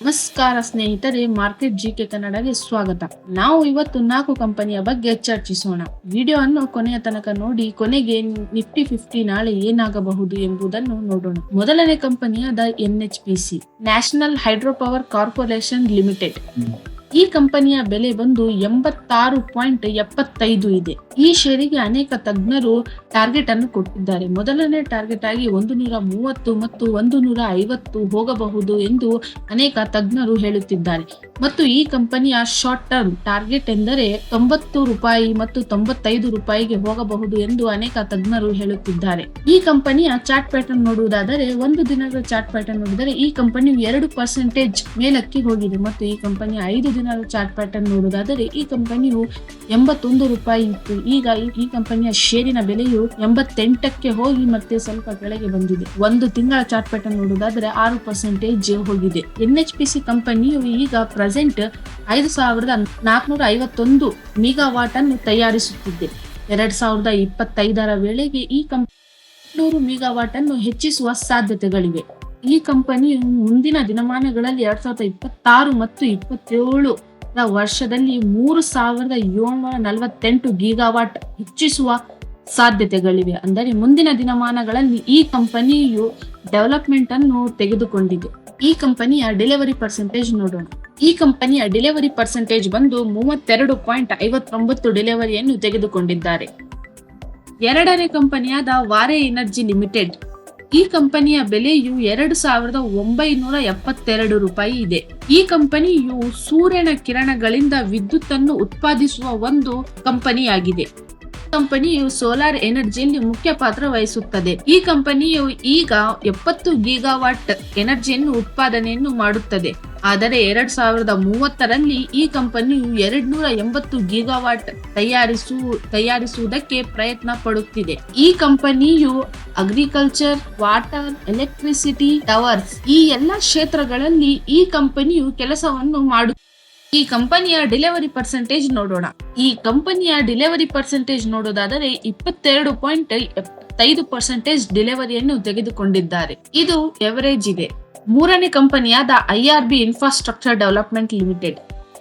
ನಮಸ್ಕಾರ ಸ್ನೇಹಿತರೆ, market G K ಕನ್ನಡಗೆ ಸ್ವಾಗತ. ನಾವು ಇವತ್ತು ನಾಲ್ಕು ಕಂಪನಿಯ ಬಗ್ಗೆ ಚರ್ಚಿಸೋಣ. ವಿಡಿಯೋ ಅನ್ನು ಕೊನೆಯ ತನಕ ನೋಡಿ, ಕೊನೆಗೆ ನಿಫ್ಟಿ ಫಿಫ್ಟಿ ನಾಳೆ ಏನಾಗಬಹುದು ಎಂಬುದನ್ನು ನೋಡೋಣ. ಮೊದಲನೇ ಕಂಪನಿಯಾದ N H P C, national hydro power corporation limited. ಈ ಕಂಪನಿಯ ಬೆಲೆ ಬಂದು ಎಂಬತ್ತಾರು ಪಾಯಿಂಟ್ ಎಪ್ಪತ್ತೈದು ಇದೆ. ಈ ಷೇರಿಗೆ ಅನೇಕ ತಜ್ಞರು ಟಾರ್ಗೆಟ್ ಅನ್ನು ಕೊಟ್ಟಿದ್ದಾರೆ. ಮೊದಲನೇ ಟಾರ್ಗೆಟ್ ಆಗಿ ಒಂದು ನೂರ ಮೂವತ್ತು ಮತ್ತು ಒಂದು ನೂರ ಐವತ್ತು ಹೋಗಬಹುದು ಎಂದು ಅನೇಕ ತಜ್ಞರು ಹೇಳುತ್ತಿದ್ದಾರೆ. ಮತ್ತು ಈ ಕಂಪನಿಯ ಶಾರ್ಟ್ ಟರ್ಮ್ ಟಾರ್ಗೆಟ್ ಎಂದರೆ ತೊಂಬತ್ತು ರೂಪಾಯಿ ಮತ್ತು ತೊಂಬತ್ತೈದು ರೂಪಾಯಿಗೆ ಹೋಗಬಹುದು ಎಂದು ಅನೇಕ ತಜ್ಞರು ಹೇಳುತ್ತಿದ್ದಾರೆ. ಈ ಕಂಪನಿಯ ಚಾಟ್ ಪ್ಯಾಟರ್ನ್ ನೋಡುವುದಾದರೆ ಒಂದು ದಿನದ ಚಾಟ್ ಪ್ಯಾಟರ್ನ್ ನೋಡಿದರೆ ಈ ಕಂಪನಿಯು ಎರಡು ಪರ್ಸೆಂಟೇಜ್ ಮೇಲಕ್ಕೆ ಹೋಗಿದೆ ಮತ್ತು ಈ ಕಂಪನಿಯ ಐದು ದಿನದ ಚಾಟ್ ಪ್ಯಾಟರ್ನ್ ನೋಡುವುದಾದರೆ ಈ ಕಂಪನಿಯು ಎಂಬತ್ತೊಂದು ರೂಪಾಯಿ ಇತ್ತು. ಈಗ ಈ- ಕಂಪನಿಯ ಷೇರಿನ ಬೆಲೆಯು ಎಂಬತ್ತೆಂಟಕ್ಕೆ ಹೋಗಿ ಮತ್ತೆ ಸ್ವಲ್ಪ ಕೆಳಗೆ ಬಂದಿದೆ. ಒಂದು ತಿಂಗಳ ಚಾರ್ಟ್ ಪ್ಯಾಟರ್ನ್ ನೋಡುವುದಾದರೆ ಆರು ಪರ್ಸೆಂಟೇಜ್ ಹೋಗಿದೆ. ಎನ್ ಎಚ್ ಪಿ ಸಿ ಕಂಪನಿಯು ಈಗ ಪ್ರೆಸೆಂಟ್ ಐದು ಸಾವಿರದ ನಾಲ್ಕುನೂರ ಐವತ್ತೊಂದು ಮೆಗಾವಾಟ್ ಅನ್ನು ತಯಾರಿಸುತ್ತಿದೆ. ಎರಡ್ ಸಾವಿರದ ಇಪ್ಪತ್ತೈದರ ವೇಳೆಗೆ ಈ ಕಂಪನಿ ಮೆಗಾವಾಟ್ ಅನ್ನು ಹೆಚ್ಚಿಸುವ ಸಾಧ್ಯತೆಗಳಿವೆ. ಈ ಕಂಪನಿಯು ಮುಂದಿನ ದಿನಮಾನಗಳಲ್ಲಿ ಎರಡ್ ಸಾವಿರದ ಇಪ್ಪತ್ತಾರು ಮತ್ತು ಇಪ್ಪತ್ತೇಳು ವರ್ಷದಲ್ಲಿ ಮೂರು ಸಾವಿರದ ಏಳ್ನೂರ ನಲವತ್ತೆಂಟು ಗೀಗಾವಾಟ್ ಹೆಚ್ಚಿಸುವ ಸಾಧ್ಯತೆಗಳಿವೆ. ಅಂದರೆ ಮುಂದಿನ ದಿನಮಾನಗಳಲ್ಲಿ ಈ ಕಂಪನಿಯು ಡೆವಲಪ್ಮೆಂಟ್ ಅನ್ನು ತೆಗೆದುಕೊಂಡಿದೆ. ಈ ಕಂಪನಿಯ ಡೆಲಿವರಿ ಪರ್ಸೆಂಟೇಜ್ ನೋಡೋಣ. ಈ ಕಂಪನಿಯ ಡೆಲಿವರಿ ಪರ್ಸೆಂಟೇಜ್ ಬಂದು ಮೂವತ್ತೆರಡು ಪಾಯಿಂಟ್ ಐವತ್ತೊಂಬತ್ತು ಡೆಲಿವರಿಯನ್ನು ತೆಗೆದುಕೊಂಡಿದ್ದಾರೆ. ಎರಡನೇ ಕಂಪನಿಯಾದ ವಾರೆ ಎನರ್ಜಿ ಲಿಮಿಟೆಡ್ ಈ ಕಂಪನಿಯ ಬೆಲೆಯು ಎರಡು ಸಾವಿರದ ಒಂಬೈನೂರ ಎಪ್ಪತ್ತೆರಡು ರೂಪಾಯಿ ಇದೆ. ಈ ಕಂಪನಿಯು ಸೂರ್ಯನ ಕಿರಣಗಳಿಂದ ವಿದ್ಯುತ್ತನ್ನು ಉತ್ಪಾದಿಸುವ ಒಂದು ಕಂಪನಿಯಾಗಿದೆ. ಕಂಪನಿಯು ಸೋಲಾರ್ ಎನರ್ಜಿಯಲ್ಲಿ ಮುಖ್ಯ ಪಾತ್ರ ವಹಿಸುತ್ತದೆ. ಈ ಕಂಪನಿಯು ಈಗ ಎಪ್ಪತ್ತು ಗೀಗಾವಾಟ್ ಎನರ್ಜಿಯನ್ನು ಉತ್ಪಾದನೆಯನ್ನು ಮಾಡುತ್ತದೆ. ಆದರೆ ಎರಡ್ ಸಾವಿರದ ಮೂವತ್ತರಲ್ಲಿ ಈ ಕಂಪನಿಯು ಎರಡ್ನೂರ ಎಂಬತ್ತು ಗೀಗಾವಾಟ್ ತಯಾರಿಸು, ತಯಾರಿಸುವುದಕ್ಕೆ ಪ್ರಯತ್ನ ಪಡುತ್ತಿದೆ. ಈ ಕಂಪನಿಯು ಅಗ್ರಿಕಲ್ಚರ್, ವಾಟರ್, ಎಲೆಕ್ಟ್ರಿಸಿಟಿ, ಟವರ್ಸ್ ಈ ಎಲ್ಲ ಕ್ಷೇತ್ರಗಳಲ್ಲಿ ಈ ಕಂಪನಿಯು ಕೆಲಸವನ್ನು ಮಾಡು, ಈ ಕಂಪನಿಯ ಡೆಲಿವರಿ ಪರ್ಸೆಂಟೇಜ್ ನೋಡೋಣ. ಈ ಕಂಪನಿಯ ಡೆಲಿವರಿ ಪರ್ಸೆಂಟೇಜ್ ನೋಡೋದಾದರೆ ಇಪ್ಪತ್ತೆರಡು ಪಾಯಿಂಟ್ ಐದು ಪರ್ಸೆಂಟೇಜ್ ಡೆಲಿವರಿಯನ್ನು ತೆಗೆದುಕೊಂಡಿದ್ದಾರೆ. ಇದು ಎವರೇಜ್ ಇದೆ. ಮೂರನೇ ಕಂಪನಿಯಾದ ಐಆರ್ಬಿ ಇನ್ಫ್ರಾಸ್ಟ್ರಕ್ಚರ್ ಡೆವಲಪ್ಮೆಂಟ್ ಲಿಮಿಟೆಡ್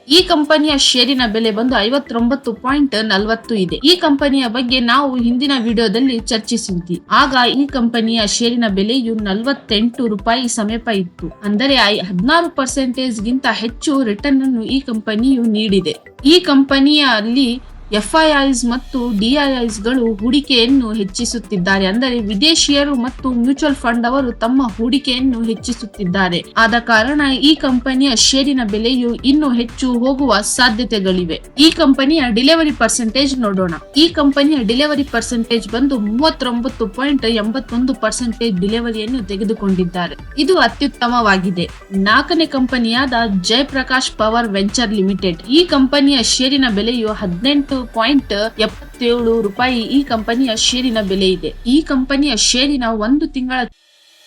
ಈ ಕಂಪನಿಯ ಷೇರಿನ ಬೆಲೆ ಬಂದು ಐವತ್ತೊಂಬತ್ತು ಪಾಯಿಂಟ್ ನಲವತ್ತು ಇದೆ. ಈ ಕಂಪನಿಯ ಬಗ್ಗೆ ನಾವು ಹಿಂದಿನ ವಿಡಿಯೋದಲ್ಲಿ ಚರ್ಚಿಸಿದ್ವಿ. ಆಗ ಈ ಕಂಪನಿಯ ಷೇರಿನ ಬೆಲೆಯು ನಲವತ್ತೆಂಟು ರೂಪಾಯಿ ಸಮೀಪ ಇತ್ತು. ಅಂದರೆ ಹದಿನಾರು ಪರ್ಸೆಂಟೇಜ್ ಗಿಂತ ಹೆಚ್ಚು ರಿಟರ್ನ್ ಅನ್ನು ಈ ಕಂಪನಿಯು ನೀಡಿದೆ. ಈ ಕಂಪನಿಯಲ್ಲಿ ಎಫ್ಐಐಸ್ ಮತ್ತು ಡಿಐಐಸ್ಗಳು ಹೂಡಿಕೆಯನ್ನು ಹೆಚ್ಚಿಸುತ್ತಿದ್ದಾರೆ ಅಂದರೆ ವಿದೇಶಿಯರು ಮತ್ತು ಮ್ಯೂಚುವಲ್ ಫಂಡ್ ಅವರು ತಮ್ಮ ಹೂಡಿಕೆಯನ್ನು ಹೆಚ್ಚಿಸುತ್ತಿದ್ದಾರೆ. ಆದ ಕಾರಣ ಈ ಕಂಪನಿಯ ಷೇರಿನ ಬೆಲೆಯು ಇನ್ನೂ ಹೆಚ್ಚು ಹೋಗುವ ಸಾಧ್ಯತೆಗಳಿವೆ. ಈ ಕಂಪನಿಯ ಡೆಲಿವರಿ ಪರ್ಸೆಂಟೇಜ್ ನೋಡೋಣ. ಈ ಕಂಪನಿಯ ಡೆಲಿವರಿ ಪರ್ಸೆಂಟೇಜ್ ಬಂದು ಮೂವತ್ತೊಂಬತ್ತು ಪಾಯಿಂಟ್ ಎಂಬತ್ತೊಂದು ಪರ್ಸೆಂಟೇಜ್ ಡೆಲಿವರಿಯನ್ನು ತೆಗೆದುಕೊಂಡಿದ್ದಾರೆ. ಇದು ಅತ್ಯುತ್ತಮವಾಗಿದೆ. ನಾಲ್ಕನೇ ಕಂಪನಿಯಾದ ಜಯಪ್ರಕಾಶ್ ಪವರ್ ವೆಂಚರ್ ಲಿಮಿಟೆಡ್ ಈ ಕಂಪನಿಯ ಷೇರಿನ ಬೆಲೆಯು ಹದಿನೆಂಟು ಪಾಯಿಂಟ್ ಎಪ್ಪತ್ತೇಳು ರೂಪಾಯಿ ಈ ಕಂಪನಿಯ ಷೇರಿನ ಬೆಲೆ ಇದೆ. ಈ ಕಂಪನಿಯ ಷೇರಿನ ಒಂದು ತಿಂಗಳ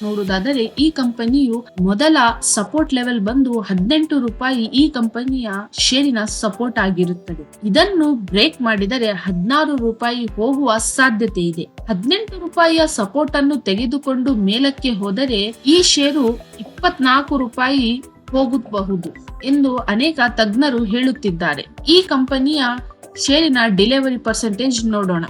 ನೋಡುವುದಾದರೆ ಈ ಕಂಪನಿಯು ಮೊದಲ ಸಪೋರ್ಟ್ ಲೆವೆಲ್ ಬಂದು ಹದಿನೆಂಟು ರೂಪಾಯಿ ಈ ಕಂಪನಿಯ ಷೇರಿನ ಸಪೋರ್ಟ್ ಆಗಿರುತ್ತದೆ. ಇದನ್ನು ಬ್ರೇಕ್ ಮಾಡಿದರೆ ಹದಿನಾರು ರೂಪಾಯಿ ಹೋಗುವ ಸಾಧ್ಯತೆ ಇದೆ. ಹದಿನೆಂಟು ರೂಪಾಯಿಯ ಸಪೋರ್ಟ್ ಅನ್ನು ತೆಗೆದುಕೊಂಡು ಮೇಲಕ್ಕೆ ಹೋದರೆ ಈ ಷೇರು ಇಪ್ಪತ್ನಾಲ್ಕು ರೂಪಾಯಿ ಹೋಗಬಹುದು ಎಂದು ಅನೇಕ ತಜ್ಞರು ಹೇಳುತ್ತಿದ್ದಾರೆ. ಈ ಕಂಪನಿಯ ಷೇರಿನ ಡೆಲಿವರಿ ಪರ್ಸೆಂಟೇಜ್ ನೋಡೋಣ.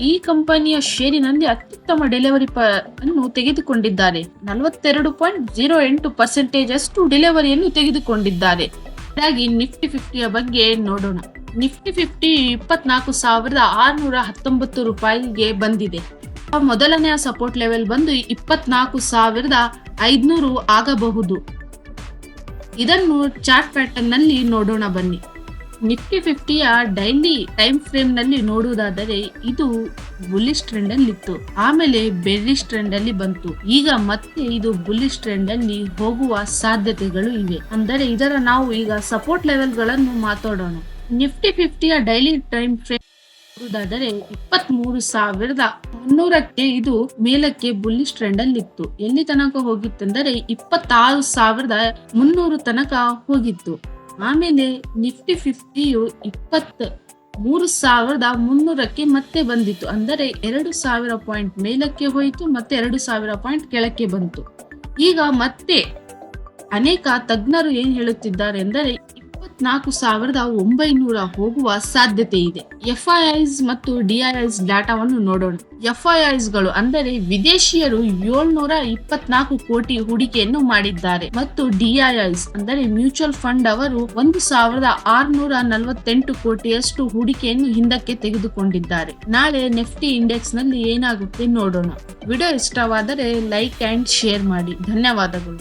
ಈ ಕಂಪನಿಯ ಷೇರಿನಲ್ಲಿ ಅತ್ಯುತ್ತಮ ಡೆಲಿವರಿ ಪ ಅನ್ನು ತೆಗೆದುಕೊಂಡಿದ್ದಾರೆ. ನಲವತ್ತೆರಡು ಪಾಯಿಂಟ್ ಜೀರೋ ಎಂಟು ಪರ್ಸೆಂಟೇಜ್ ಅಷ್ಟು ಡೆಲಿವರಿಯನ್ನು ತೆಗೆದುಕೊಂಡಿದ್ದಾರೆ. ಹಾಗಾಗಿ ನಿಫ್ಟಿ ಫಿಫ್ಟಿಯ ಬಗ್ಗೆ ನೋಡೋಣ. ನಿಫ್ಟಿ ಫಿಫ್ಟಿ ಇಪ್ಪತ್ನಾಲ್ಕು ಸಾವಿರದ ಆರುನೂರ ಹತ್ತೊಂಬತ್ತು ರೂಪಾಯಿಗೆ ಬಂದಿದೆ. ಮೊದಲನೆಯ ಸಪೋರ್ಟ್ ಲೆವೆಲ್ ಬಂದು ಇಪ್ಪತ್ನಾಲ್ಕು ಸಾವಿರದ ಐದುನೂರು ಆಗಬಹುದು. ಇದನ್ನು ಚಾರ್ಟ್ ಪ್ಯಾಟರ್ನ್ನಲ್ಲಿ ನೋಡೋಣ ಬನ್ನಿ. ನಿಫ್ಟಿ ಫಿಫ್ಟಿಯ ಡೈಲಿ ಟೈಮ್ ಫ್ರೇಮ್ನಲ್ಲಿ ನೋಡುವುದಾದರೆ ಇದು ಬುಲಿಶ್ ಟ್ರೆಂಡ್ ಅಲ್ಲಿ ಇತ್ತು. ಆಮೇಲೆ ಬೆರಿಶ್ ಟ್ರೆಂಡ್ ಅಲ್ಲಿ ಬಂತು. ಈಗ ಮತ್ತೆ ಇದು ಬುಲಿಶ್ ಟ್ರೆಂಡ್ ಅಲ್ಲಿ ಹೋಗುವ ಸಾಧ್ಯತೆಗಳು ಇವೆ. ಅಂದರೆ ಇದರ ನಾವು ಈಗ ಸಪೋರ್ಟ್ ಲೆವೆಲ್ಗಳನ್ನು ಮಾತಾಡೋಣ. ನಿಫ್ಟಿ ಫಿಫ್ಟಿಯ ಡೈಲಿ ಟೈಮ್ ಫ್ರೇಮ್ ನೋಡುವುದಾದರೆ ಇಪ್ಪತ್ತ್ ಮೂರು ಸಾವಿರದ ಮುನ್ನೂರಕ್ಕೆ ಇದು ಮೇಲಕ್ಕೆ ಬುಲ್ಲಿಶ್ ಟ್ರೆಂಡ್ ಅಲ್ಲಿ ಇತ್ತು. ಎಲ್ಲಿ ತನಕ ಹೋಗಿತ್ತೆಂದರೆ ಇಪ್ಪತ್ತಾರು ಸಾವಿರದ ಮುನ್ನೂರು ತನಕ ಹೋಗಿತ್ತು. ಆಮೇಲೆ ನಿಫ್ಟಿ ಫಿಫ್ಟಿಯು ಇಪ್ಪತ್ ಮೂರು ಸಾವಿರದ ಮುನ್ನೂರಕ್ಕೆ ಮತ್ತೆ ಬಂದಿತ್ತು. ಅಂದರೆ ಎರಡು ಸಾವಿರ ಪಾಯಿಂಟ್ ಮೇಲಕ್ಕೆ ಹೋಯಿತು, ಮತ್ತೆ ಎರಡು ಸಾವಿರ ಪಾಯಿಂಟ್ ಕೆಳಕ್ಕೆ ಬಂತು. ಈಗ ಮತ್ತೆ ಅನೇಕ ತಜ್ಞರು ಏನ್ ಹೇಳುತ್ತಿದ್ದಾರೆ ಎಂದರೆ ಇಪ್ಪತ್ನಾಲ್ಕು ಸಾವಿರದ ಒಂಬೈನೂರ ಹೋಗುವ ಸಾಧ್ಯತೆ ಇದೆ. ಎಫ್ಐಐಸ್ ಮತ್ತು ಡಿಐಐಸ್ ಡಾಟಾವನ್ನು ನೋಡೋಣ. ಎಫ್ಐಐಸ್ಗಳು ಅಂದರೆ ವಿದೇಶಿಯರು ಏಳ್ನೂರ ಇಪ್ಪತ್ನಾಲ್ಕು ಕೋಟಿ ಹೂಡಿಕೆಯನ್ನು ಮಾಡಿದ್ದಾರೆ ಮತ್ತು ಡಿಐಐಸ್ ಅಂದರೆ ಮ್ಯೂಚುವಲ್ ಫಂಡ್ ಅವರು ಒಂದು ಸಾವಿರದ ಆರ್ನೂರ ನಲವತ್ತೆಂಟು ಕೋಟಿಯಷ್ಟು ಹೂಡಿಕೆಯನ್ನು ಹಿಂದಕ್ಕೆ ತೆಗೆದುಕೊಂಡಿದ್ದಾರೆ. ನಾಳೆ ನೆಫ್ಟಿ ಇಂಡೆಕ್ಸ್ನಲ್ಲಿ ಏನಾಗುತ್ತೆ ನೋಡೋಣ. ವಿಡಿಯೋ ಇಷ್ಟವಾದರೆ ಲೈಕ್ ಅಂಡ್ ಶೇರ್ ಮಾಡಿ. ಧನ್ಯವಾದಗಳು.